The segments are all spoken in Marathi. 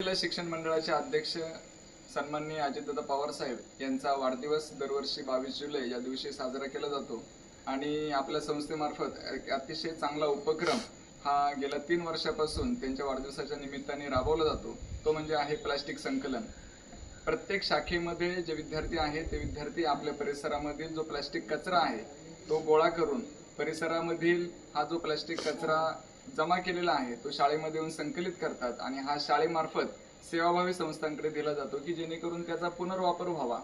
जिल्हा शिक्षण मंडळाचे अध्यक्ष सन्माननीय अजितदादा पवार साहेब यांचा वाढदिवस दरवर्षी बावीस जुलै या दिवशी साजरा केला जातो. आणि आपल्या संस्थेमार्फत अतिशय चांगला उपक्रम हा गेल्या तीन वर्षापासून त्यांच्या वाढदिवसाच्या निमित्ताने राबवला जातो. तो म्हणजे आहे प्लास्टिक संकलन. प्रत्येक शाखेमध्ये जे विद्यार्थी आहेत ते विद्यार्थी आपल्या परिसरामधील जो प्लास्टिक कचरा आहे तो गोळा करून परिसरामधील हा जो प्लास्टिक कचरा जमा केलेला आहे. तो शाळेमध्ये येऊन संकलित करतात आणि हा शाळेमार्फत सेवाभावी संस्थांकडे दिला जातो की जेणेकरून त्याचा पुनर्वापर व्हावा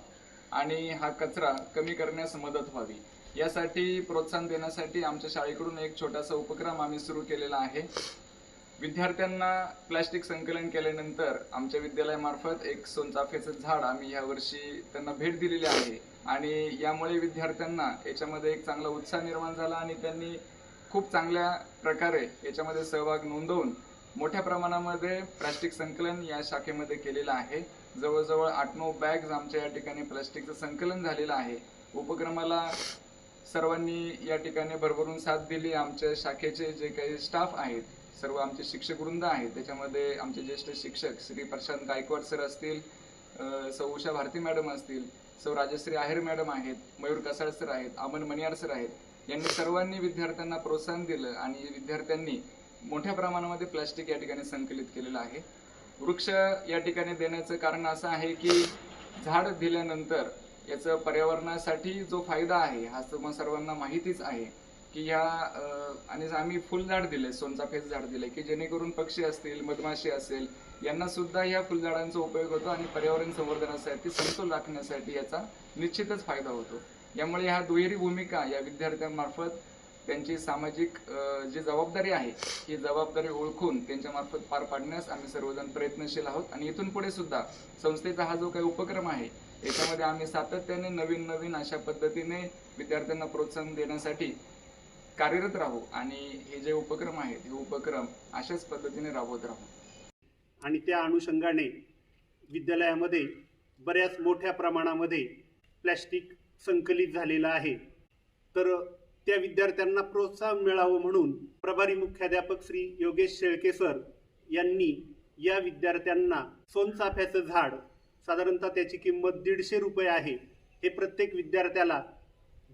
आणि हा कचरा कमी करण्यास मदत व्हावी. यासाठी प्रोत्साहन देण्यासाठी आमच्या शाळेकडून एक छोटासा उपक्रम आम्ही सुरू केलेला आहे. विद्यार्थ्यांना प्लॅस्टिक संकलन केल्यानंतर आमच्या विद्यालयामार्फत एक सोनचाफेचं झाड आम्ही यावर्षी त्यांना भेट दिलेली आहे. आणि यामुळे विद्यार्थ्यांना याच्यामध्ये एक चांगला उत्साह निर्माण झाला आणि त्यांनी खूप चांगल्या प्रकारे याच्यामध्ये सहभाग नोंदवून मोठ्या प्रमाणामध्ये प्लास्टिक संकलन या शाखेमध्ये केलेलं आहे. जवळजवळ आठ नऊ बॅग्स आमच्या या ठिकाणी प्लास्टिकचं संकलन झालेलं आहे. उपक्रमाला सर्वांनी या ठिकाणी भरभरून साथ दिली. आमच्या शाखेचे जे काही स्टाफ आहेत सर्व आमचे शिक्षक वृंद आहेत त्याच्यामध्ये आमचे ज्येष्ठ शिक्षक श्री प्रशांत गायकवाड सर असतील सौ उषा भारती मॅडम असतील सौ राजश्री आहेर मॅडम आहेत मयूर कसाळ सर आहेत अमन मनियार सर आहेत यांनी सर्वांनी विद्यार्थ्यांना प्रोत्साहन दिलं आणि विद्यार्थ्यांनी मोठ्या प्रमाणामध्ये प्लास्टिक या ठिकाणी संकलित केलेलं आहे. वृक्ष या ठिकाणी देण्याचं कारण असं आहे की झाड दिल्यानंतर याचं पर्यावरणासाठी जो फायदा आहे हा तुम्हा सर्वांना माहितीच आहे की ह्या आणि आम्ही फुलझाड दिले सोनचाफेचं झाड दिले की जेणेकरून पक्षी असतील मधमाशी असेल यांना सुद्धा ह्या फुलझाडांचा उपयोग होतो आणि पर्यावरण संवर्धनासाठी समतोल राखण्यासाठी याचा निश्चितच फायदा होतो. यामुळे ह्या दुहेरी भूमिका या विद्यार्थ्यांमार्फत त्यांची सामाजिक जी जबाबदारी आहे ही जबाबदारी ओळखून त्यांच्यामार्फत पार पाडण्यास आम्ही सर्वजण प्रयत्नशील आहोत. आणि इथून पुढे सुद्धा संस्थेचा हा जो काही उपक्रम आहे याच्यामध्ये आम्ही सातत्याने नवीन नवीन अशा पद्धतीने विद्यार्थ्यांना प्रोत्साहन देण्यासाठी कार्यरत राहू. आणि हे जे उपक्रम आहेत हे उपक्रम अशाच पद्धतीने राबवत राहू. आणि त्या अनुषंगाने विद्यालयामध्ये बऱ्याच मोठ्या प्रमाणामध्ये प्लॅस्टिक संकलित झालेलं आहे. तर त्या विद्यार्थ्यांना प्रोत्साहन मिळावं म्हणून प्रभारी मुख्याध्यापक श्री योगेश शेळके सर यांनी या विद्यार्थ्यांना सोनचाफ्याचं झाड साधारणतः त्याची किंमत दीडशे रुपये आहे हे प्रत्येक विद्यार्थ्याला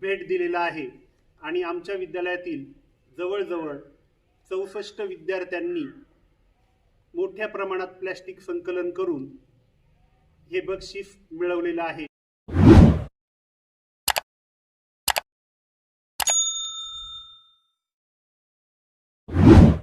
भेट दिलेलं आहे. आणि आमच्या विद्यालयातील जवळजवळ चौसष्ट विद्यार्थ्यांनी मोठ्या प्रमाणात प्लॅस्टिक संकलन करून हे बक्षीस मिळवलेलं आहे.